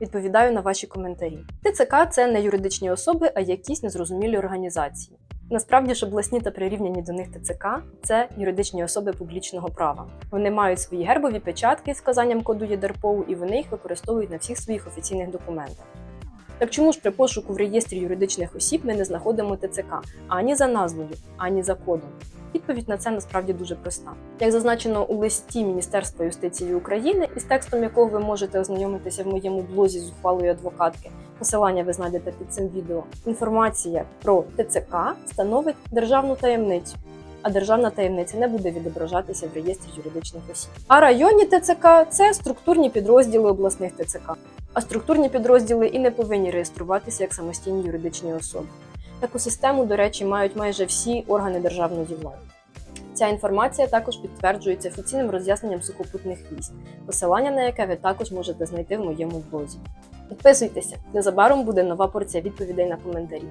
Відповідаю на ваші коментарі. ТЦК це не юридичні особи, а якісь незрозумілі організації. Насправді ж обласні та прирівняні до них ТЦК це юридичні особи публічного права. Вони мають свої гербові печатки з вказанням коду ЄДРПОУ, і вони їх використовують на всіх своїх офіційних документах. Так чому ж при пошуку в реєстрі юридичних осіб ми не знаходимо ТЦК ані за назвою, ані за кодом? Відповідь на це насправді дуже проста. Як зазначено у листі Міністерства юстиції України, із текстом якого ви можете ознайомитися в моєму блозі з ухвалою адвокатки, посилання ви знайдете під цим відео. Інформація про ТЦК становить державну таємницю, а державна таємниця не буде відображатися в реєстрі юридичних осіб. А районні ТЦК це структурні підрозділи обласних ТЦК. А структурні підрозділи і не повинні реєструватися як самостійні юридичні особи. Таку систему, до речі, мають майже всі органи державної влади. Ця інформація також підтверджується офіційним роз'ясненням сухопутних військ, посилання на яке ви також можете знайти в моєму блозі. Підписуйтеся, незабаром буде нова порція відповідей на коментарі.